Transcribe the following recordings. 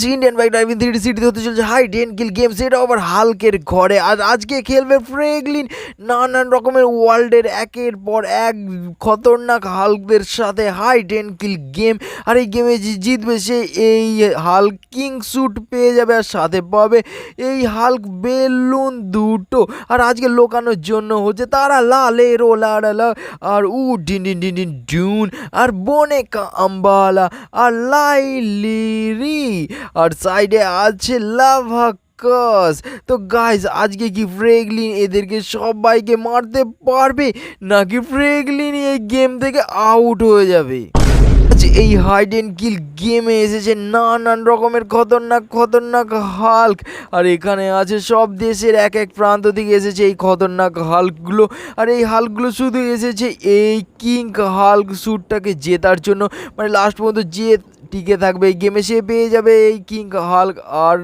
আজ Indian bike driving three সিটিতে হতে চলছে হাই টেন কিল গেম সেটা আবার হালকের ঘরে। আর আজকে খেলবে ফ্রেগলিন নানান রকমের ওয়ার্ল্ডের একের পর এক খতরনাক হালকদের সাথে হাই টেন কিল গেম আর এই গেমে যে জিতবে সে এই হাল্ক কিং স্যুট পেয়ে যাবে আর সাথে পাবে এই হাল্ক বেলুন দুটো। আর আজকে লোকানোর জন্য হচ্ছে তারা লালের ও লাডালা আর উ, ডিন ডিন ডিন ডিন ডুন আর বনেকা আম্বালা আর লাইলিরি। আর সাইডে আছে লাভা কাস তো গাইজ আজকে কি ফ্রেগলিন এদেরকে সবাইকে মারতে পারবে? নাকি ফ্রেগলিন এই গেম থেকে আউট হয়ে যাবে? আজ এই হাইড অ্যান্ড কিল গেমে এসেছে নানান রকমের খতরনাক খতরনাক হাল্ক আর এখানে আছে সব দেশের এক এক প্রান্ত থেকে এসেছে এই খতরনাক হাল্কগুলো আর এই হাল্কগুলো শুধু এসেছে এই কিং হাল্ক স্যুটটাকে জেতার জন্য। মানে লাস্ট পর্যন্ত যে টিকে থাকবে এই গেমে সে পেয়ে যাবে এই কিং হাল্ক আর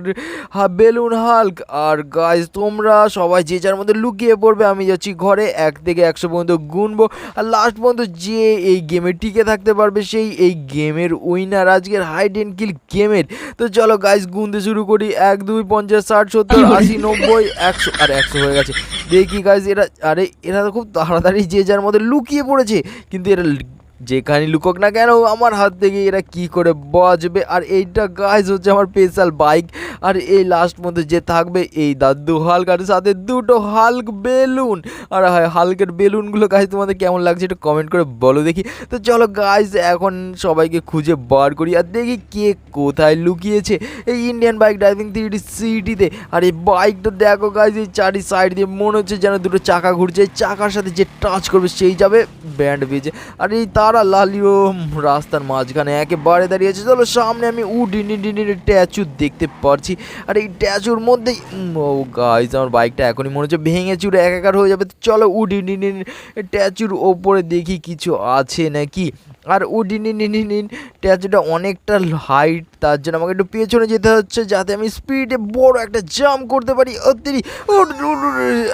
বেলুন হাল্ক আর গাইজ তোমরা সবাই যে যার মধ্যে লুকিয়ে পড়বে আমি যাচ্ছি ঘরে এক থেকে একশো পর্যন্ত গুনবো। আর লাস্ট পর্যন্ত যে এই গেমে টিকে থাকতে পারবে সেই এই গেমের উইনার আজকের হাইড অ্যান্ড কিল গেমের তো চলো গাইজ গুনতে শুরু করি। এক দুই পঞ্চাশ ষাট সত্তর আশি নব্বই একশো আর একশো হয়ে গেছে। দেখি গাইজ এরা আরে এরা তো খুব তাড়াতাড়ি যে যার মধ্যে লুকিয়ে পড়েছে কিন্তু এরা যেখানে লুকোক না কেন, আমার হাত থেকে এরা কি করে বাজবে আর এইটা গাইজ হচ্ছে আমার স্পেশাল বাইক আর এই লাস্ট মধ্যে যে থাকবে, এই দাদু হাল্ক আর সাথে দুটো হাল্ক বেলুন আর হয় হালকের বেলুনগুলো গাইজ তোমাদের কেমন লাগছে একটু কমেন্ট করে বলো দেখি। তো চলো গাইজ এখন সবাইকে খুঁজে বার করি আর দেখি কে কোথায় লুকিয়েছে এই ইন্ডিয়ান বাইক ড্রাইভিং থ্রি সিটিতে আর এই বাইকটা দেখো গাইজ এই চারি সাইড দিয়ে মনে হচ্ছে যেন দুটো চাকা ঘুরছে, চাকার সাথে যে টাচ করবে সেই যাবে ব্যান্ড বেজে। আর এই তারা লালিও রাস্তার মাঝখানে একেবারে দাঁড়িয়েছে চলো সামনে আমি উডিনি ট্যাচু দেখতে পারছি আর এই ট্যাচুর মধ্যেই উম, ও গাইজ আমার বাইকটা এখনই মনে হচ্ছে ভেঙে চুরে একাকার হয়ে যাবে তো চলো উডিনি ট্যাচুর ওপরে দেখি কিছু আছে নাকি আর উডিনি ট্যাচুটা অনেকটা হাইট তার জন্য আমাকে একটু পেছনে যেতে হচ্ছে যাতে আমি স্পিডে বড় একটা জাম্প করতে পারি অতিরি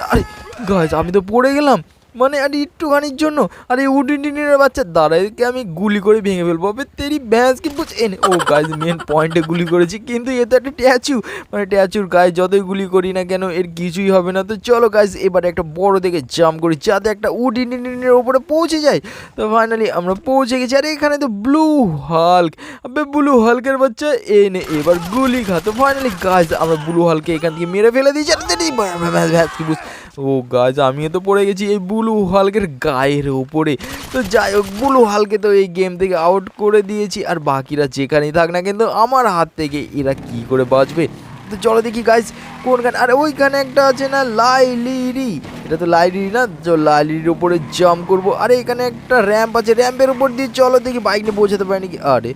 আরে গাইজ আমি তো পড়ে গেলাম মানে আর একটুখানির জন্য। আর এই উডিনিনের বাচ্চা দাঁড়াইকে আমি গুলি করে ভেঙে ফেলব। আবে, তেরি ব্যাস কি বুঝ এনে ও গাছ মেন পয়েন্টে গুলি করেছি, কিন্তু এ তো একটা ট্যাচু। মানে ট্যাচুর গায়ে যতই গুলি করি না কেন, এর কিছুই হবে না। তো চলো গাছ এবারে একটা বড় দেখে জাম্প করি, যাতে একটা উডিনিনের ওপরে পৌঁছে যায়। তো ফাইনালি আমরা পৌঁছে গেছি, আর এখানে তো ব্লু হাল্ক আবে ব্লু হাল্কের বাচ্চা এনে এবার গুলি খা। তো ফাইনালি গাছ আমরা ব্লু হালকে এখান থেকে মেরে ফেলে দিয়েছি, আর কি বুঝ ও গাছ আমিও তো পড়ে গেছি এই ব্লু হালকের গায়ের উপরে। তো যাই হোক ব্লু হালকে তো এই গেম থেকে আউট করে দিয়েছি, আর বাকিরা যেখানেই থাক না কিন্তু আমার হাত থেকে এরা কি করে বাঁচবে? তো চলো দেখি গাইজ কোনখানে আরে ওইখানে একটা আছে না লাইলিরি এটা তো লাইলিরি না লাইলিরির উপরে জাম্প করব। আরে এখানে একটা র্যাম্প আছে র্যাম্পের উপর দিয়ে চলো দেখি বাইক নিয়ে পৌঁছাতে পারি নাকি? আরে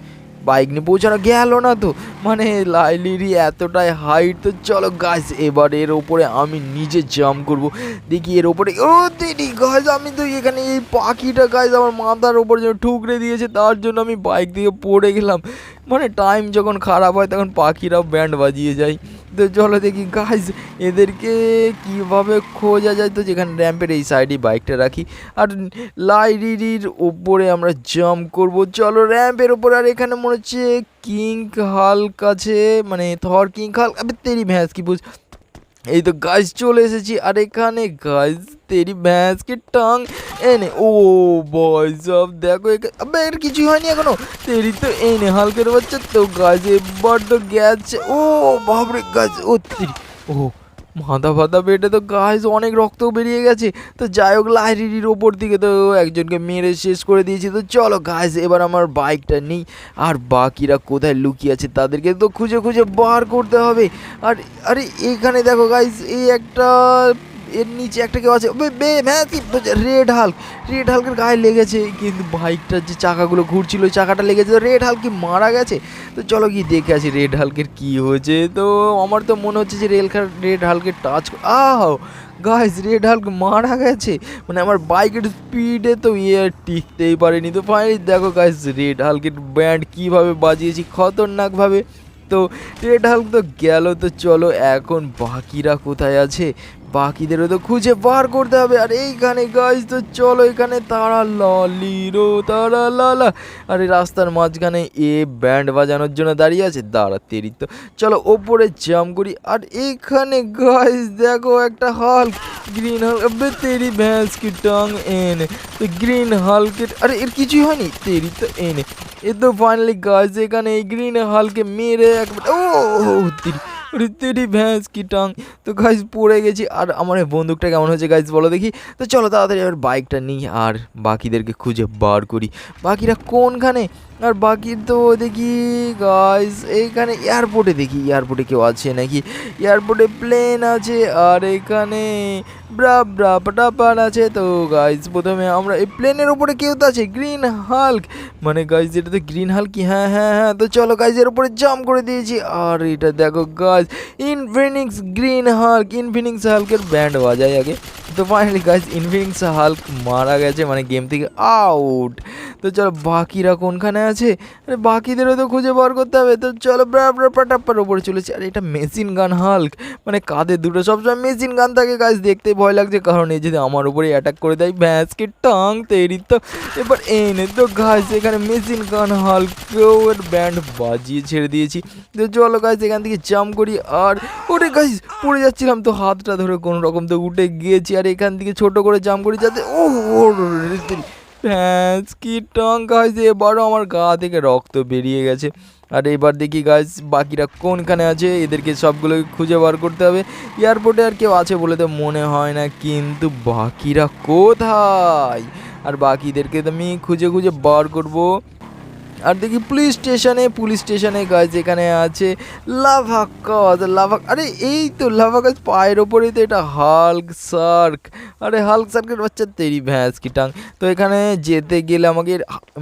বাইক নিয়ে পৌঁছানো গেল না তো। মানে লাইলিরি এতটাই হাইট তো চলো গাছ এবার এর ওপরে আমি নিজে জাম্প করব। দেখি এর ওপরে, ও দিদি গাছ আমি তো এখানে এই পাখিটা গাছ আমার মাথার ওপর যেন ঠুকরে দিয়েছে, তার জন্য আমি বাইক দিয়ে পড়ে গেলাম। মানে টাইম যখন খারাপ হয়, তখন পাখিরাও ব্যান্ড বাজিয়ে যায়। তো চলো দেখি গাছ এদেরকে কীভাবে খোঁজা যায় তো যেখানে র্যাম্পের এই সাইডে বাইকটা রাখি। আর লাইব্রেরির ওপরে আমরা জাম্প করব। চলো র্যাম্পের ওপরে আর এখানে মনে হচ্ছে কিং হাল কাছে মানে থর কিং হাল তেরি ভ্যাঁস কি বুঝ এই তো গাছ চলে এসেছি, আর এখানে গাছ তেরি ভ্যাঁসকে টাং, এনে, ও বয় সব দেখো আবে, এর কিছুই হয়নি এখনও। তেরি তো এনে হালকের বাচ্চা তো গাছ এবার তো গেছে, ও বাপরে গাছ ও তেরি, ও মাথা ফাতা পেটে তো গাছ অনেক রক্ত বেরিয়ে গেছে। তো যাই হোক লাইব্রেরির ওপর দিকে তো একজনকে মেরে শেষ করে দিয়েছি। তো চলো গাছ এবার আমার বাইকটা নেই। আর বাকিরা কোথায় লুকিয়ে আছে তাদেরকে তো খুঁজে খুঁজে বার করতে হবে। আর, আরে এখানে দেখো গাইজ এই একটা এর নিচে একটা কেউ আছে। রেড হাল্ক রেড হালকের গায়ে লেগেছে, কিন্তু বাইকটার যে চাকাগুলো ঘুরছিল, ওই চাকাটা লেগেছে। তো রেড হাল্ক কি মারা গেছে? তো চলো কি দেখে আসি রেড হালকের কি হয়েছে। তো আমার তো মনে হচ্ছে যে রেল রেড হালকের টাচ আহ! গাইস রেড হাল্ক মারা গেছে। মানে আমার বাইকের স্পিডে তো ইয়ে টিকতেই পারেনি। তো ফাইনালি দেখো গাইস রেড হালকের ব্যান্ড কীভাবে বাজিয়েছি, খতরনাকভাবে। তো রেড হাল্ক তো গেল, তো চলো এখন বাকিরা কোথায় আছে? বাকিদেরও তো খুঁজে বার করতে হবে। আর এইখানে গাইজ তো চলো, এখানে তারা লালিরো তারা লালা। আর এই রাস্তার মাঝখানে এ ব্যান্ড বাজানোর জন্য দাঁড়িয়ে আছে। দাঁড়া, তেরি তো। চলো, ওপরে জাম করি। আর এখানে গাইজ দেখো একটা হাল্ক গ্রিন হাল্ক আবে তেরি ভ্যাঁস কি টং এনে। তো গ্রিন হাল্কের আরে, এর কিছুই হয়নি। তেরি তো এনে। এ তো ফাইনালি গাছ এখানে এই গ্রিন হালকে মেরে একবার ও, তেরি। ওরে ভ্যাস কি টং তো গাইজ পড়ে গেছি। আর আমার বন্দুকটা কেমন হয়েছে গাইজ বলো দেখি। তো চলো তাড়াতাড়ি এবার বাইকটা নিই আর বাকিদেরকে খুঁজে বার করি। বাকিরা কোনখানে? আর বাকি তো দেখি গাইস এইখানে এয়ারপোর্টে দেখি এয়ারপোর্টে কেউ আছে নাকি? এয়ারপোর্টে প্লেন আছে, আর এখানে ব্রা ব্রা পাটাপান আছে। তো গাইস প্রথমে আমরা এই প্লেনের উপরে কেউ তো আছে গ্রিন হাল্ক মানে গাইজ এটা তো গ্রিন হাল্কি হ্যাঁ হ্যাঁ হ্যাঁ তো চলো গাইজ এর উপরে জাম্প করে দিয়েছি। আর এটা দেখো guys Infinix green hulk Infinix হাল্কের band বাজায় আগে। তো ফাইনালি গাইজ ইনফিনিক্স হাল্ক মারা গেছে মানে গেম থেকে আউট তো চলো বাকিরা কোনখানে আছে আরে বাকিদেরও তো খুঁজে বার করতে হবে তো চলো পাটাপ্পার ওপরে চলেছে আর এটা মেশিন গান হাল্ক মানে কাঁধে দুটো সবসময় মেশিন গান থাকে গাছ দেখতে ভয় লাগছে কারণ এই যদি আমার উপরে অ্যাটাক করে দেয় ভ্যাঁসকে টাং তেরি তো এবার এনে তো গাছ এখানে মেশিন গান হালকেও এর ব্যান্ড বাজিয়ে ছেড়ে দিয়েছি তো চলো গাছ এখান থেকে জাম্প করি আর ওরে গাছ পড়ে যাচ্ছিলাম তো হাতটা ধরে কোনো রকম তো উঠে গিয়েছি আর এখান থেকে ছোট করে জাম্প করি যাতে ও ভ্যাঁস কি টং গাছ এবারও আমার গা থেকে রক্ত বেরিয়ে গেছে। আর এবার দেখি গাছ বাকিরা কোনখানে আছে? এদেরকে সবগুলোকে খুঁজে বার করতে হবে। এয়ারপোর্টে আর কেউ আছে বলে তো মনে হয় না, কিন্তু বাকিরা কোথায়? আর বাকিদেরকে তো আমি খুঁজে খুঁজে বার করব। আর দেখি পুলিশ স্টেশনে পুলিশ স্টেশনে গাছ এখানে আছে লাভাকাজ লাভা আরে এই তো লাভা গাছ পায়ের ওপরেই তো এটা হাল্ক সার্ক আরে হাল্ক সার্কের বাচ্চা তেরি ভ্যাঁস কি টাং। তো এখানে যেতে গেলে আমাকে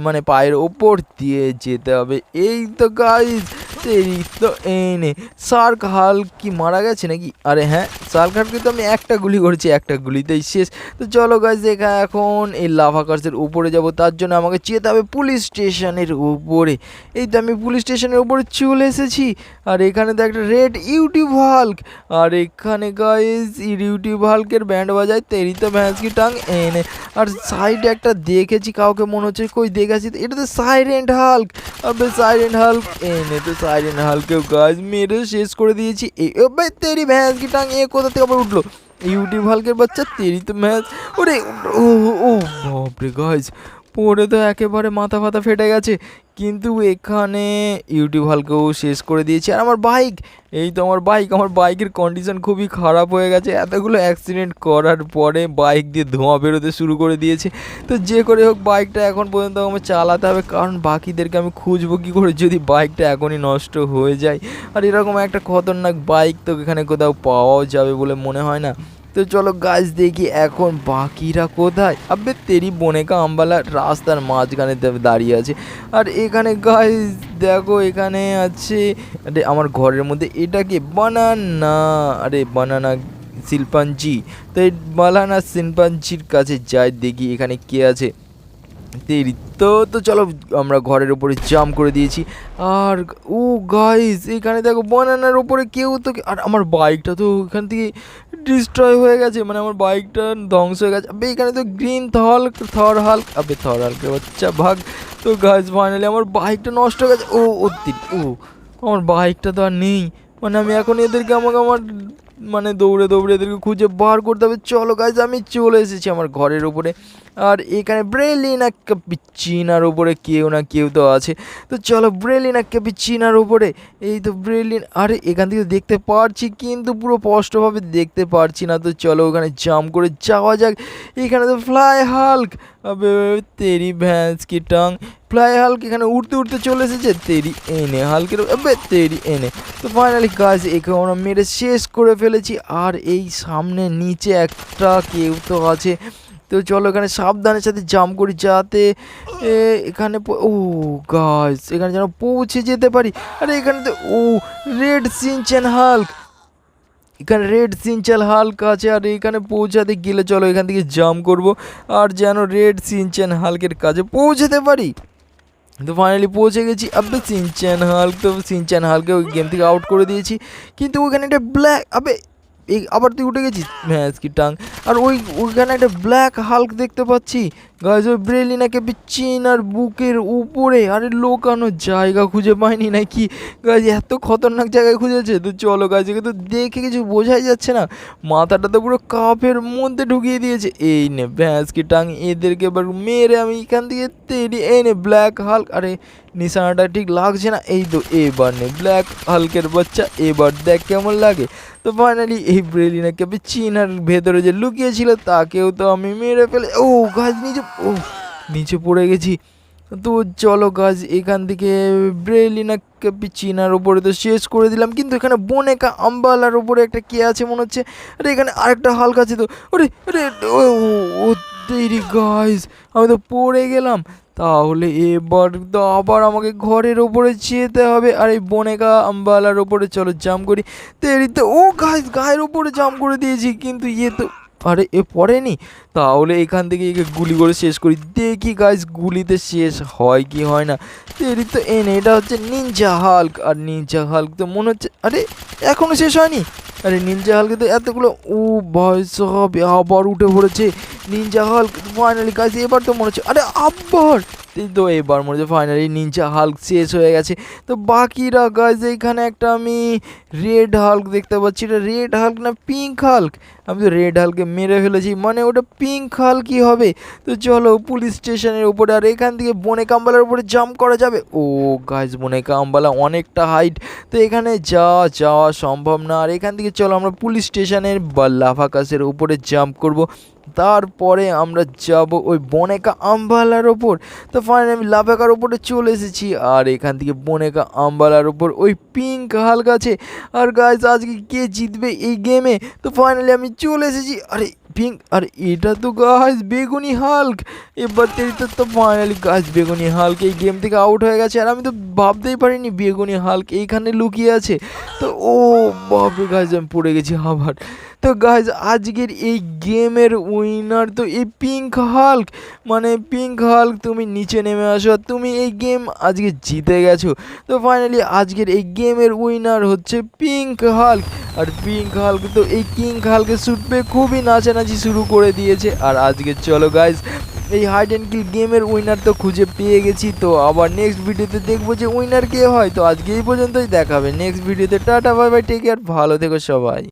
মানে পায়ের ওপর দিয়ে যেতে হবে। এই তো গাইজ তেরি তো এনে সার্ক হাল্ক কি মারা গেছে নাকি? আরে হ্যাঁ সার্ক হাল্ককে তো আমি একটা গুলি করেছি, একটা গুলিতেই শেষ। তো চলো গাইজ দেখা এখন এই লাভাকার্সের উপরে যাব। তার জন্য আমাকে যেতে হবে পুলিশ স্টেশনের উপরে। এই তো আমি পুলিশ স্টেশনের উপরে চলে এসেছি। আর এখানে তো একটা রেড ইউটিউব হাল্ক আর এখানে গাইজ ইউটিউব হাল্কের ব্যান্ড বাজায় তেরি তো ভ্যাঁসকি টাং এনে। আর সাইডে একটা দেখেছি, কাউকে মনে হচ্ছে কই দেখেছি? এটা তো সাইরেন্ট হাল্ক আবে সাইরেন্ট এনে সাইরেন্ট হাল্কেও গাছ মেরে শেষ করে দিয়েছি এই বে তেরি ভ্যাঁসকি টাং এ কোথা থেকে আবার উঠল ইউটিউব হালকের বাচ্চা তেরি তো ম্যাচ ওরে ও ও বাপরে গাছ পড়ে তো একেবারে মাথা ফাতা ফেটে গেছে কিন্তু এখানে ইউটিউব হালকেও শেষ করে দিয়েছে। আর আমার বাইক এই তো আমার বাইক আমার বাইকের কন্ডিশন খুবই খারাপ হয়ে গেছে। এতগুলো অ্যাক্সিডেন্ট করার পরে বাইক দিয়ে ধোঁয়া বেরোতে শুরু করে দিয়েছে। তো যে করে হোক বাইকটা এখন পর্যন্ত আমার চালাতে হবে, কারণ বাকিদেরকে আমি খুঁজবো কী করে যদি বাইকটা এখনই নষ্ট হয়ে যায়। আর এরকম একটা খতরনাক বাইক তো এখানে কোথাও পাওয়াও যাবে বলে মনে হয় না। তো চলো গাছ দেখি এখন বাকিরা কোথায়। আবে, তেরি বনেকা আম্বালা রাস্তার মাঝখানে দাঁড়িয়ে আছে। আর এখানে গাছ দেখো এখানে আছে, আরে আমার ঘরের মধ্যে এটা কি? বানানা আরে বানানা শিল্পাঞ্জি। তো এই বানানা শিল্পাঞ্জির কাছে যাই, দেখি এখানে কে আছে। তেরি, তো তো চলো আমরা ঘরের উপরে জাম্প করে দিয়েছি। আর, ও গাইস এখানে দেখো বানানার উপরে কেউ তো আর আমার বাইকটা তো এখান থেকে ডিস্ট্রয় হয়ে গেছে মানে আমার বাইকটা ধ্বংস হয়ে গেছে। আবে, এখানে তো গ্রিন থল থর হাল্ক আবে থর হাল্কের বাচ্চা ভাগ। তো গাছ ফাইনালি আমার বাইকটা নষ্ট হয়ে গেছে। ও ও ও, আমার বাইকটা তো আর নেই। মানে আমি এখন এদেরকে আমাকে আমার মানে দৌড়ে দৌড়ে এদেরকে খুঁজে বার করতে হবে। চলো গাছ আমি চলে এসেছি আমার ঘরের উপরে। আর এখানে ব্রেলিনা ক্যাপিচিনার উপরে কেউ না কেউ তো আছে। তো চলো ব্রেলিনা ক্যাপিচিনার উপরে, এই তো ব্রেলিন, আরে এখান থেকে দেখতে পারছি, কিন্তু পুরো স্পষ্টভাবে দেখতে পারছি না। তো চলো ওখানে জাম্প করে যাওয়া যাক। এখানে তো ফ্লাই হাল্ক তেরি ভ্যান্স কি টাং। ফ্লাই হাল্ক এখানে উঠতে উঠতে চলে এসেছে, তেরি এনে হালকের তেরি এনে। তো ফাইনালি গাছ একে আমরা মেরে শেষ করে ফেলেছি। আর এই সামনে নিচে একটা কেউ তো আছে। তো চলো এখানে সাবধানের সাথে জাম্প করি যাতে এখানে ও গাছ এখানে যেন পৌঁছে যেতে পারি। আরে এখানে তো, ও রেড সিনচেন হাল্ক। এখানে রেড সিনচাল হাল্ক আছে, আর এখানে পৌঁছাতে গেলে চলো এখান থেকে জাম্প করব, আর যেন রেড সিনচেন হালকের কাছে পৌঁছাতে পারি। তো ফাইনালি পৌঁছে গেছি, আবে সিনচ্যান হাল্ক, তো সিনচ্যান হালকে ওই গেম থেকে আউট করে দিয়েছি। কিন্তু ওখানে একটা ব্ল্যাক আবে এই আবার তুই উঠে গেছিস? হ্যাঁ স্কিটাং আর ওই, ওইখানে একটা ব্ল্যাক হাল্ক দেখতে পাচ্ছি। গাছ ওই ব্রেলিনাকে চিন আর বুকের উপরে? আরে লোকানো জায়গা খুঁজে পায়নি নাকি? গাছ এত খতরনাক জায়গায় খুঁজেছে। তো চলো গাছ একে তো দেখে কিছু বোঝাই যাচ্ছে না। মাথাটা তো পুরো কাপের মধ্যে ঢুকিয়ে দিয়েছে। এই নে ভ্যাঁস কি টাং, এদেরকে এবার মেরে আমি এখান থেকে তেড়ি এই নে ব্ল্যাক হাল্ক। আরে নিশানাটা ঠিক লাগছে না। এই তো এবার নে ব্ল্যাক হালকের বাচ্চা, এবার দেখ কেমন লাগে। তো ফাইনালি এই ব্রেলিনাকে চিনার ভেতরে যে লুকিয়েছিল, তাকেও তো আমি মেরে ফেলে। ও, গাছ নিচে ও নিচে পড়ে গেছি। তো চলো গাছ এখান থেকে ব্রেলিনাকে চিনার ওপরে তো শেষ করে দিলাম। কিন্তু এখানে বনেকা আম্বালার ওপরে একটা কে আছে মনে হচ্ছে? আরে, এখানে আরেকটা হালকা আছে তো। ওরে আরে, ও দেরি গাইজ আমি তো পড়ে গেলাম। তাহলে এবার তো আবার আমাকে ঘরের ওপরে যেতে হবে। আর এই বনেকা আম্বালার ওপরে চলো জাম করি। দেরিতে, ও গাইজ গায়ের ওপরে জাম করে দিয়েছি। কিন্তু ইয়ে তো আরে, এ পড়েনি? তাহলে এখান থেকে একে গুলি করে শেষ করি। দেখি গাইজ গুলিতে শেষ হয় কি হয় না। তেরি তো এনে, এটা হচ্ছে নিনজা হাল্ক আর নিনজা হাল্ক তো মনে হচ্ছে, আরে এখনও শেষ হয়নি? আরে নিনজা হালকে তো এতগুলো, ও ভয় হবে আবার উঠে পড়েছে। নিনজা হাল্ক ফাইনালি গাইজ এবার তো মনে হচ্ছে, আরে, আবার! তো এবার মনে হচ্ছে ফাইনালি নিনজা হাল্ক শেষ হয়ে গেছে। তো বাকিরা গাইজ এইখানে একটা আমি রেড হাল্ক দেখতে পাচ্ছি। এটা রেড হাল্ক না পিঙ্ক হাল্ক আমি তো রেড হালকে মেরে ফেলেছি। মানে ওটা পিঙ্ক হাল কি হবে। তো চলো পুলিশ স্টেশনের উপরে আর এখান থেকে বনে কাম্বালার উপরে জাম্প করা যাবে। ও গাছ বনে কাম্বালা অনেকটা হাইট তো এখানে যাওয়া যাওয়া সম্ভব না। আর এখান থেকে চলো আমরা পুলিশ স্টেশনের বা লাফাকাশের উপরে জাম্প করব। তারপরে আমরা যাব ওই বনেকা আম্বালার ওপর। তো ফাইনালি আমি লাফাকার ওপরে চলে এসেছি আর এখান থেকে বনেকা আম্বালার ওপর ওই পিঙ্ক হালক আছে আর গাছ আজকে কে জিতবে এই গেমে তো ফাইনালি আমি চলে এসেছি। আরে পিঙ্ক আর, এটা তো গাছ বেগুনি হাল্ক। এবার তেরিতে তো ফাইনালি গাছ বেগুনি হাল্ক এই গেম থেকে আউট হয়ে গেছে। আর আমি তো ভাবতেই পারিনি বেগুনি হাল্ক এইখানে লুকিয়ে আছে। তো ও বাপরে গাছ আমি পড়ে গেছি আবার। তো গাছ আজকের এই গেমের উইনার তো এই পিঙ্ক হাল্ক মানে পিঙ্ক হাল্ক তুমি নিচে নেমে আসো, তুমি এই গেম আজকে জিতে গেছো। তো ফাইনালি আজকের এই গেমের উইনার হচ্ছে পিঙ্ক হাল্ক আর পিঙ্ক হাল্ক তো এই পিঙ্ক হাল্কের স্যুট পেয়ে খুবই নাচানাচি শুরু করে দিয়েছে। আর আজকে চলো গাইজ এই হাইড অ্যান্ড কিল গেমের উইনার তো খুঁজে পেয়ে গেছি। তো আবার নেক্সট ভিডিওতে দেখব যে উইনার কে হয়। তো আজকে এই পর্যন্তই, দেখাবে নেক্সট ভিডিওতে tata bye bye take care ভালো থেকো সবাই।